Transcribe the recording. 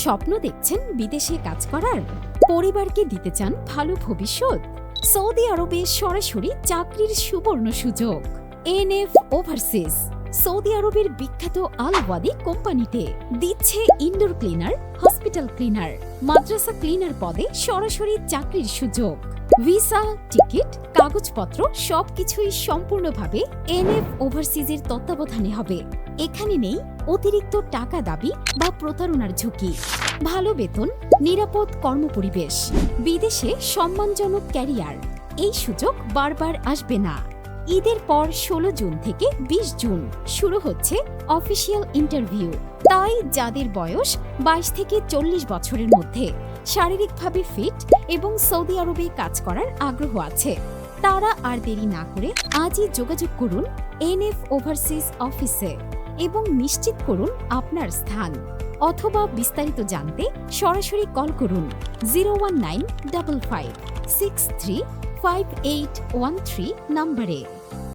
স্বপ্ন দেখছেন বিদেশে কাজ করার, পরিবারকে দিতে চান ভালো ভবিষ্যৎ। সৌদি আরবে সরাসরি চাকরির সুবর্ণ সুযোগ। এন এফ ওভারসিস সৌদি আরবের বিখ্যাত আল ওয়াদি কোম্পানিতে দিচ্ছে ইনডোর ক্লিনার, হসপিটাল ক্লিনার, মাদ্রাসা ক্লিনার পদে সরাসরি চাকরির সুযোগ। ভিসা, টিকিট, কাগজপত্র সবকিছুই সম্পূর্ণভাবে এনএফ ওভারসিজের তত্ত্বাবধানে হবে। এখানে নেই অতিরিক্ত টাকা দাবি বা প্রতারণার ঝুঁকি। ভালো বেতন, নিরাপদ কর্মপরিবেশ, বিদেশে সম্মানজনক ক্যারিয়ার। এই সুযোগ বারবার আসবে না। ঈদের পর ষোলো জুন থেকে বিশ জুন শুরু হচ্ছে অফিসিয়াল ইন্টারভিউ। তাই যাদের বয়স বাইশ থেকে চল্লিশ বছরের মধ্যে শারীরিকভাবে ফিট এবং সৌদি আরবে কাজ করার আগ্রহ আছে। তারা আর দেরি না করে আজই যোগাযোগ করুন এনএফ ওভারসিজ অফিসে এবং নিশ্চিত করুন আপনার স্থান। অথবা বিস্তারিত জানতে সরাসরি কল করুন zero one nine double five six three five eight one three নম্বরে।